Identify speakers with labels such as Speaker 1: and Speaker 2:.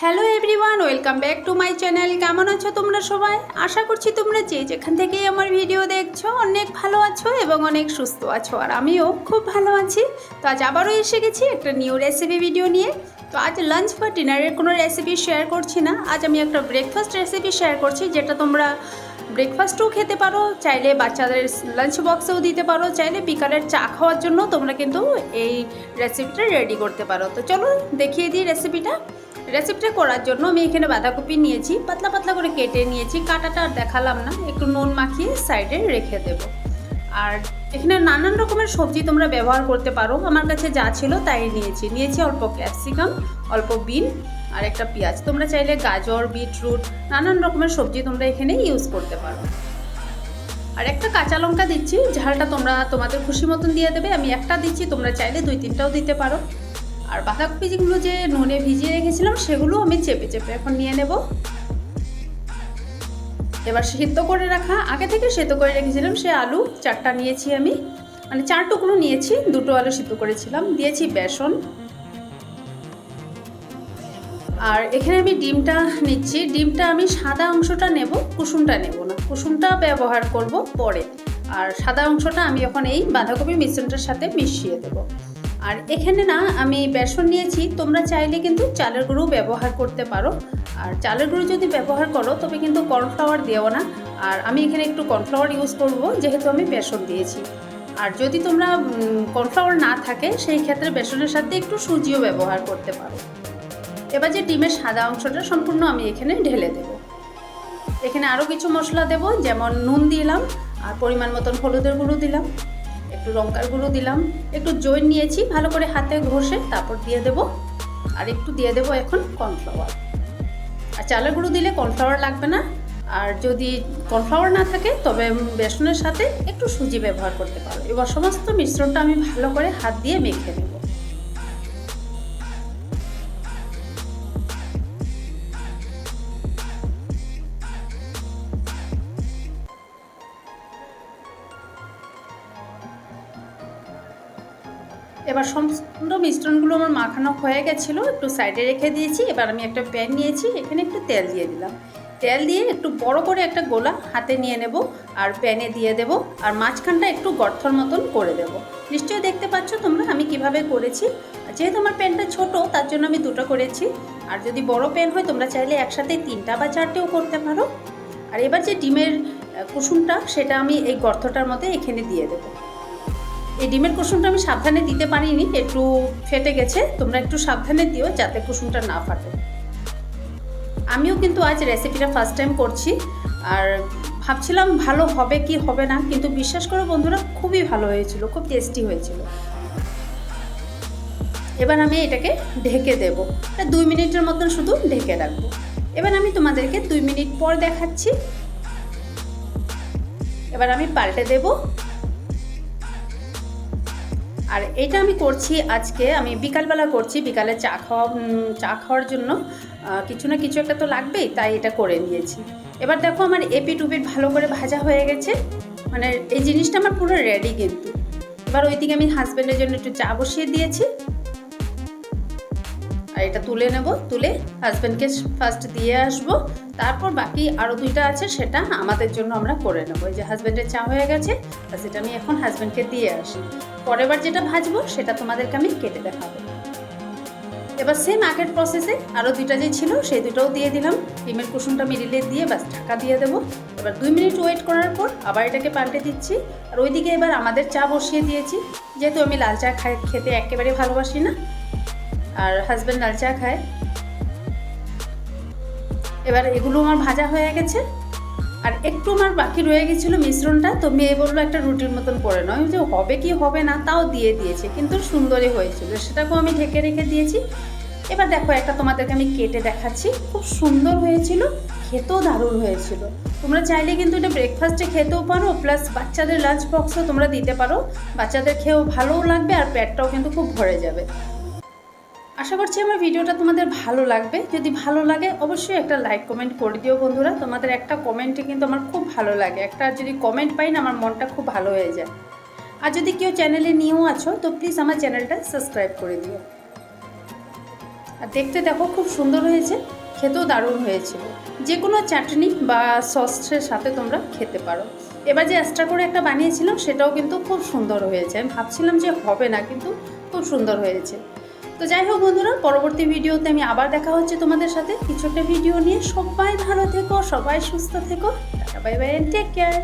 Speaker 1: Hello everyone, welcome back to my channel. কেমন আছো তোমরা সবাই? আশা করছি তোমরা যে যেখান থেকেই আমার ভিডিও দেখছ, অনেক ভালো আছো এবং অনেক সুস্থ আছো, আর আমিও খুব ভালো আছি। তো আজ আবারও এসে গেছি একটা নিউ রেসিপি ভিডিও নিয়ে। তো আজ লাঞ্চ বা ডিনারের কোনো রেসিপি শেয়ার করছি না। আজ আমি একটা ব্রেকফাস্ট রেসিপি শেয়ার করছি, যেটা তোমরা ব্রেকফাস্টও খেতে পারো, চাইলে বাচ্চাদের লাঞ্চ বক্সেও দিতে পারো, চাইলে বিকালের চা খাওয়ার জন্য তোমরা কিন্তু এই রেসিপিটা রেডি করতে পারো। তো চলো দেখিয়ে দিই রেসিপিটা রেসিপিটা করার জন্য আমি এখানে বাঁধাকপি নিয়েছি, পাতলা পাতলা করে কেটে নিয়েছি, কাটাটা আর দেখালাম না, একটু নুন মাখিয়ে সাইডে রেখে দেব। আর এখানে নানান রকমের সবজি তোমরা ব্যবহার করতে পারো, আমার কাছে যা ছিল তাই নিয়েছি। নিয়েছি অল্প ক্যাপসিকাম অল্প বিন আর একটা পেঁয়াজ। তোমরা চাইলে গাজর, বিটরুট, নানান রকমের সবজি তোমরা এখানে ইউজ করতে পারো। আর একটা কাঁচা লঙ্কা দিচ্ছি, ঝালটা তোমরা তোমাদের খুশি মতন দিয়ে দেবে, আমি একটা দিচ্ছি, তোমরা চাইলে দুই তিনটাও দিতে পারো। আর বাঁধাকপি যেগুলো যে নুনে ভিজিয়ে রেখেছিলাম, সেগুলো আমি চেপে চেপে এখন নিয়ে নেব। এবার সিদ্ধ করে রাখা, আগে থেকে সেদ্ধ করে রেখেছিলাম, সে আলু চারটা নিয়েছি আমি। মানে চার টুকরো নিয়েছি, দুটো আলু সিদ্ধ করেছিলাম, দিয়েছি বেসন। আর এখানে আমি ডিমটা নিচ্ছি। ডিমটা আমি সাদা অংশটা নেব, কুসুমটা নেব না। কুসুমটা ব্যবহার করব পরে। আর সাদা অংশটা আমি এখন এই বাঁধাকপি মিশ্রণটার সাথে মিশিয়ে দেবো। আর এখানে না, আমি বেসন নিয়েছি। তোমরা চাইলে কিন্তু চালের গুঁড়ো ব্যবহার করতে পারো। আর চালের গুঁড়ো যদি ব্যবহার করো, তবে কিন্তু কর্নফ্লাওয়ার দিও না। আর আমি এখানে একটু কর্নফ্লাওয়ার ইউজ করব, যেহেতু আমি বেসন দিয়েছি। আর যদি তোমরা কর্নফ্লাওয়ার না থাকে, সেই ক্ষেত্রে বেসনের সাথে একটু সুজিও ব্যবহার করতে পারো। এবার যে ডিমের সাদা অংশটা, সম্পূর্ণ আমি এখানে ঢেলে দেব। এখানে আরও কিছু মশলা দেব, যেমন নুন দিলাম, আর পরিমাণ মতন হলুদের গুঁড়ো দিলাম। একটু লঙ্কার গুঁড়ো দিলাম। একটু জৈন নিয়েছি, ভালো করে হাতে ঘষে তারপর দিয়ে দেব। আর একটু দিয়ে দেব এখন কর্নফ্লাওয়ার আর চালের গুঁড়ো দিলে কর্নফ্লাওয়ার লাগবে না। আর যদি কর্নফ্লাওয়ার না থাকে, তবে বেসনের সাথে একটু সুজি ব্যবহার করতে পারো। এবার সমস্ত মিশ্রণটা আমি ভালো করে হাত দিয়ে মেখে নেব। এবার সমস্ত মিশ্রণগুলো আমার মাখানো হয়ে গেছিল, একটু সাইডে রেখে দিয়েছি, এবার আমি একটা প্যান নিয়েছি, এখানে একটু তেল দিয়ে দিলাম। তেল দিয়ে একটু বড় করে একটা গোলা হাতে নিয়ে নেব আর প্যানে দিয়ে দেব আর মাঝখানটা একটু গর্থর মতন করে দেব। নিশ্চয়ই দেখতে পাচ্ছ তোমরা আমি কীভাবে করেছি। যেহেতু আমার প্যানটা ছোট, তার জন্য আমি দুটো করেছি। আর যদি বড় প্যান হয়, তোমরা চাইলে একসাথে তিনটা বা চারটেও করতে পারো। আর এবার যে ডিমের কুসুমটা, সেটা আমি এই গর্তটার মধ্যে এখানে দিয়ে দেবো। এই ডিমের কুসুমটা আমি সাবধানে দিতে পারিনি, একটু ফেটে গেছে। তোমরা একটু সাবধানে দিও যাতে কুসুমটা না ফাটে। আমিও কিন্তু আজ রেসিপিটা ফার্স্ট টাইম করছি। আর ভাবছিলাম ভালো হবে কি হবে না, কিন্তু বিশ্বাস করো বন্ধুরা, খুবই ভালো হয়েছিল, খুব টেস্টি হয়েছিল। এবার আমি এটাকে ঢেকে দেবো। দুই মিনিটের মতন শুধু ঢেকে রাখব। এবার আমি তোমাদেরকে দুই মিনিট পর দেখাচ্ছি। এবার আমি পাল্টে দেবো। আর এটা আমি করছি আজকে, আমি বিকালবেলা করছি, বিকালে চা খাওয়া চা খাওয়ার জন্য কিছু না কিছু একটা তো লাগবেই, তাই এটা করে নিয়েছি। এবার দেখো আমার এপি টুপির ভালো করে ভাজা হয়ে গেছে মানে এই জিনিসটা আমার পুরো রেডি কিন্তু। এবার ওইদিকে আমি হাজব্যান্ডের জন্য একটু চা বসিয়ে দিয়েছি। আর এটা তুলে নেব, তুলে হাজব্যান্ডকে ফার্স্ট দিয়ে আসব। তারপর বাকি আরও দুইটা আছে, সেটা আমাদের জন্য আমরা করে নেব। এই যে হাজব্যান্ডের চা হয়ে গেছে, আর সেটা আমি এখন হাজব্যান্ডকে দিয়ে আসি। পরের বার যেটা ভাজবো, সেটা তোমাদেরকে আমি কেটে দেখাবো। এবার সেম আগের প্রসেসে আরও দুইটা যে ছিল, সেই দুটোও দিয়ে দিলাম। ডিমের কুসুমটা মিডিলে দিয়ে বাস ঢাকা দিয়ে দেবো। এবার দুই মিনিট ওয়েট করার পর আবার এটাকে পাল্টে দিচ্ছি। আর ওইদিকে এবার আমাদের চা বসিয়ে দিয়েছি। যেহেতু আমি লাল চা খেতে একেবারে ভালোবাসি না আর হাজব্যান্ড লাল চা খায়। এবার এগুলো আমার ভাজা হয়ে গেছে। আর একটু আমার বাকি রয়ে গেছিল মিশ্রণটা, তো মেয়ে বলল একটা রুটির মতন করে নয় যে হবে কি হবে না, তাও দিয়ে দিয়েছে, কিন্তু সুন্দরই হয়েছিল। সেটাকেও আমি ঢেকে রেখে দিয়েছি। এবার দেখো, একটা তোমাদেরকে আমি কেটে দেখাচ্ছি। খুব সুন্দর হয়েছিল, খেতেও দারুণ হয়েছিল। তোমরা চাইলে কিন্তু এটা ব্রেকফাস্টে খেতেও পারো প্লাস বাচ্চাদের লাঞ্চ বক্সও তোমরা দিতে পারো। বাচ্চাদের খেয়েও ভালোও লাগবে, আর পেটটাও কিন্তু খুব ভরে যাবে। আশা করছি আমার ভিডিওটা তোমাদের ভালো লাগবে। যদি ভালো লাগে, অবশ্যই একটা লাইক কমেন্ট করে দিও বন্ধুরা। তোমাদের একটা কমেন্টে কিন্তু আমার খুব ভালো লাগে। একটা যদি কমেন্ট পাই না, আমার মনটা খুব ভালো হয়ে যায়। আর যদি কেউ চ্যানেলে নিয়েও আছো, তো প্লিজ আমার চ্যানেলটা সাবস্ক্রাইব করে দিও। আর দেখতে দেখো, খুব সুন্দর হয়েছে। খেতেও দারুণ হয়েছিল যে কোনো চাটনি বা সসের সাথে তোমরা খেতে পারো। এবার যে এক্সট্রা করে একটা বানিয়েছিলাম, সেটাও কিন্তু খুব সুন্দর হয়েছে। আমি ভাবছিলাম যে হবে না, কিন্তু খুব সুন্দর হয়েছে। তো যাই হোক বন্ধুরা, পরবর্তী ভিডিওতে আমি আবার দেখা হচ্ছে তোমাদের সাথে। কিছু একটা ভিডিও নিয়ে সবাই ভালো থেকো, সবাই সুস্থ থেকো। Bye bye take care